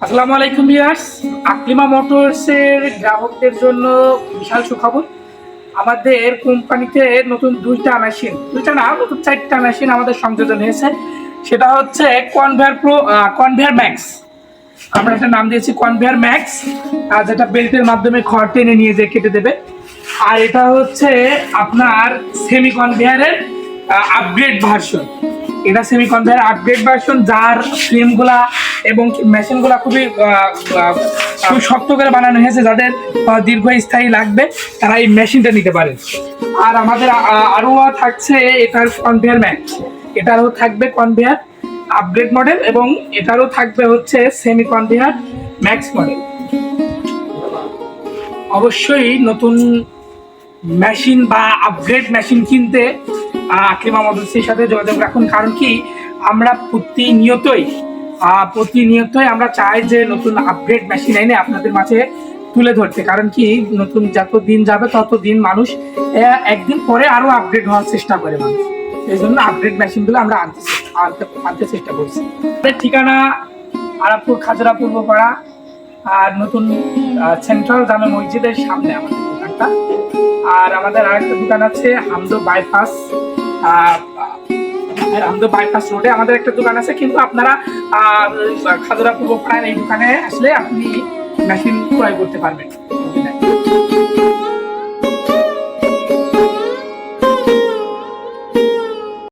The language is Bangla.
আসসালামু আলাইকুম ভিউয়ার্স। আকলিমা মোটরসের গ্রাহকদের জন্য বিশাল সুখবর। আমাদের কোম্পানিতে নতুন দুইটা মেশিন, দুইটা না, নতুন চারটা মেশিন আমাদের সংযোজন হয়েছে। সেটা হচ্ছে কনভেয়ার প্রো কনভেয়ার ম্যাক্স আমরা একটা নাম দিয়েছি কনভেয়ার ম্যাক্স আর যেটা বেল্টের মাধ্যমে খড় টেনে নিয়ে যে কেটে দেবে। আর এটা হচ্ছে আপনার সেমি কনভেয়ারের আপগ্রেড ভার্সন এটা সেমি কনভেয়ার আপগ্রেড ভার্সন যার ফ্রেমগুলা এবং মেশিনগুলো খুবই খুব শক্ত করে বানানো হয়েছে যাদের দীর্ঘস্থায়ী লাগবে, তারা এই মেশিনটা নিতে পারে। আর আমাদের, আ- আরও থাকছে এটার কনভেয়ার ম্যাক্স এটারও থাকবে কনভেয়ার আপগ্রেড মডেল এবং এটারও থাকবে হচ্ছে সেমি কনভেয়ার ম্যাক্স মডেল অবশ্যই নতুন মেশিন বা আপগ্রেড মেশিন কিনতে আকলিমা মোটরসের সাথে যোগাযোগ রাখুন। কারণ কি, আমরা প্রতিনিয়তই প্রতিনিয়তই আমরা চাই যে নতুন আপগ্রেড মেশিন এনে আপনাদের মাঝে তুলে ধরতে। কারণ কি, নতুন যত দিন যাবে, তত দিন মানুষ একদিন পরে আরও আপগ্রেড হওয়ার চেষ্টা করে মানুষ। এই জন্য আপগ্রেড মেশিনগুলো আমরা আনতে আনতে আনতে চেষ্টা করছি। ঠিকানা আরামপুর খাজরা পূর্বপাড়া, আর নতুন সেন্ট্রাল জামে মসজিদের সামনে আমাদের দোকানটা। আর আমাদের আরেকটা দোকান আছে হামদো বাইপাস হামদো বাইপাস রোডে আমাদের একটা দোকান আছে, কিন্তু আপনারা খাজরা পূর্ব পাড়ার এই দোকানে আসলে আপনি মেশিন ক্রয় করতে পারবেন।